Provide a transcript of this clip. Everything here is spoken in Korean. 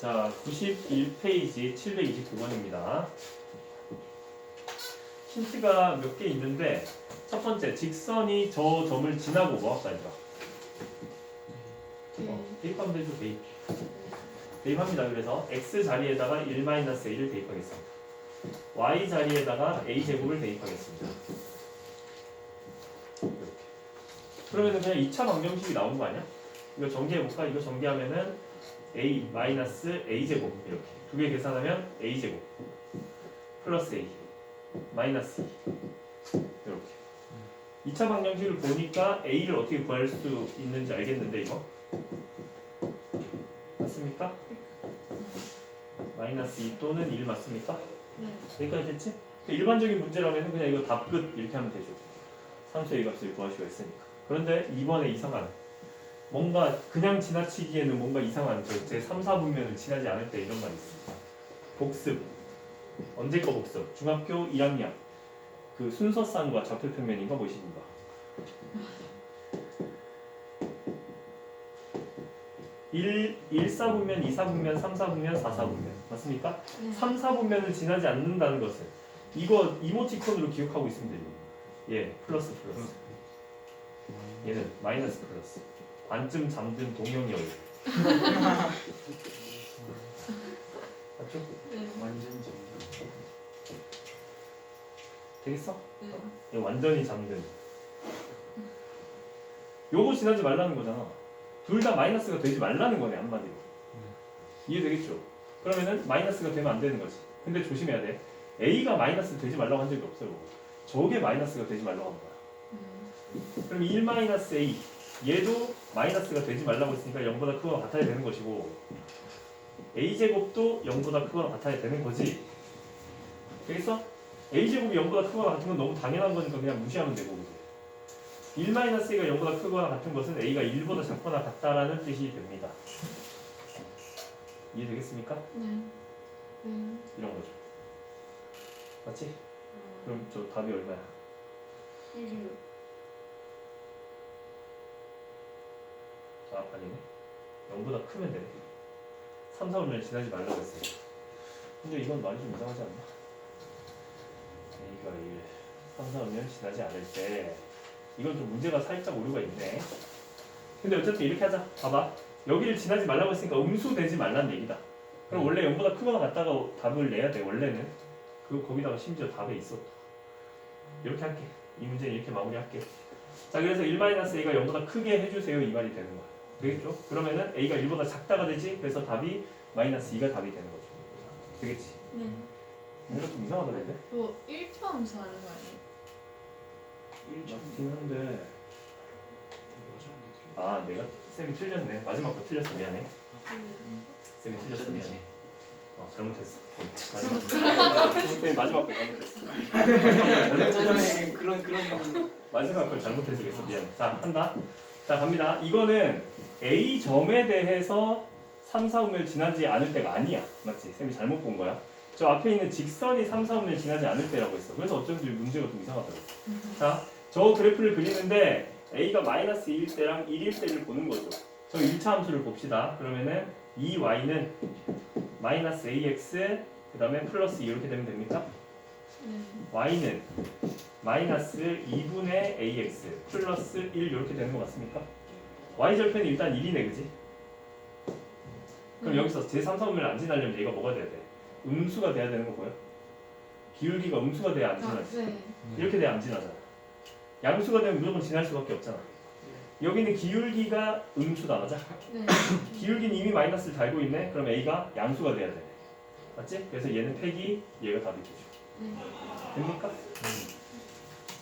자, 91페이지 729번입니다. 힌트가 몇 개 있는데 첫 번째 직선이 저 점을 지나고 뭐 할까 얘들아? 어, 대입하면 되죠 대입. 대입합니다. 그래서 x 자리에다가 1-a를 대입하겠습니다. y 자리에다가 a 제곱을 대입하겠습니다. 그러면 그냥 2차 방정식이 나오는 거 아니야? 이거 전개해볼까? 이거 전개하면은 a 마이너스 a 제곱 이렇게 두 개 계산하면 a 제곱 플러스 a 마이너스 2 이렇게 2차 방정식을 보니까 a를 어떻게 구할 수 있는지 알겠는데 이거 맞습니까? 마이너스 2 또는 1 맞습니까? 네. 여기까지 됐지? 일반적인 문제라면 그냥 이거 답 끝 이렇게 하면 되죠. 산수의 값을 구할 수가 있으니까. 그런데 이번에 이상한 뭔가 그냥 지나치기에는 뭔가 이상한 저제 3, 4분면을 지나지 않을 때 이런 말이 있습니다. 복습. 언제 거 복습? 중학교 1학년. 그 순서쌍과 좌표평면인가 무엇인가? 일 1, 4분면, 2, 4분면, 3, 4분면, 4, 4분면 맞습니까? 네. 3, 4분면을 지나지 않는다는 것은 이거 이모티콘으로 기억하고 있으면 돼요. 예, 플러스 플러스. 얘는 마이너스 플러스. 반쯤 잠든 동영이 얼. 맞죠? 네. 완전 정답. 되겠어? 네. 얘 완전히 잠든. 요거 지나지 말라는 거잖아. 둘 다 마이너스가 되지 말라는 거네 한마디로. 이해되겠죠? 그러면은 마이너스가 되면 안 되는 거지. 근데 조심해야 돼. A가 마이너스 되지 말라고 한 적이 없어요. 저게 마이너스가 되지 말라고 한 거야. 음. 그럼 1 마이너스 A 얘도 마이너스가 되지 말라고 했으니까 0보다 크거나 같아야 되는 것이고 A 제곱도 0보다 크거나 같아야 되는 거지. 되겠어? A 제곱이 0보다 크거나 같은 건 너무 당연한 거니까 그냥 무시하면 되고 그지? 1 마이너스 A가 0보다 크거나 같은 것은 A가 1보다 작거나 같다라는 뜻이 됩니다. 이해되겠습니까? 네. 네. 이런 거죠. 맞지? 그럼 저 답이 얼마야? 16. 아, 아니네. 0보다 크면 되네. 3, 4분면 지나지 말라고 했어요. 근데 이건 말이 좀 이상하지 않나? A가 1, 3, 4분면 지나지 않을 때 이건 좀 문제가 살짝 오류가 있네. 근데 어쨌든 이렇게 하자. 봐봐. 여기를 지나지 말라고 했으니까 음수되지 말란 얘기다. 그럼 원래 0보다 크거나 같다가 답을 내야 돼. 원래는. 그 거기다가 심지어 답에 있어. 이렇게 할게. 이 문제는 이렇게 마무리할게. 자 그래서 1-a가 0보다 크게 해주세요 이 말이 되는 거야. 되겠죠? 그러면은 a가 1보다 작다가 되지. 그래서 답이 마이너스 2가 답이 되는 거죠. 되겠지? 네. 뭔가 좀 이상하다 근데? 뭐 1차 함수 하는 거 아니에요? 맞긴 한데 아 내가 쌤이 틀렸네. 마지막 거 틀렸어 미안해. 쌤이 틀렸어 미안해. 어 잘못했어. 마지막 쌤이 마지막 거 잘못했어. 전에 그런 그런 마지막 걸 잘못해서 그랬어 미안해. 자 한다. 자 갑니다. 이거는 A 점에 대해서 3, 4분을 지나지 않을 때가 아니야. 맞지? 쌤이 잘못 본 거야. 저 앞에 있는 직선이 3, 4분을 지나지 않을 때라고 했어. 그래서 어쩐지 문제가 좀 이상하더라고. 자, 저 그래프를 그리는데 A가 마이너스 2일 때랑 1일 때를 보는 거죠. 저 1차 함수를 봅시다. 그러면은 2y는 마이너스 ax 그 다음에 플러스 2 이렇게 되면 됩니까? 네. y는 마이너스 2분의 ax 플러스 1 이렇게 되는 거 맞습니까? Y 절편이 일단 1이네 그지? 그럼 네. 여기서 제3, 4분면을 안 지나려면 얘가 뭐가 돼야 돼? 음수가 돼야 되는 거 보여? 기울기가 음수가 돼야 안 아, 지나지 네. 이렇게 돼야 안 지나잖아 양수가 되면 무조건 지날 수밖에 없잖아 여기는 기울기가 음수다 맞아? 네. 기울기는 이미 마이너스를 달고 있네 그럼 a가 양수가 돼야 되네 맞지? 그래서 얘는 폐기 얘가 답이 되죠 네. 됩니까?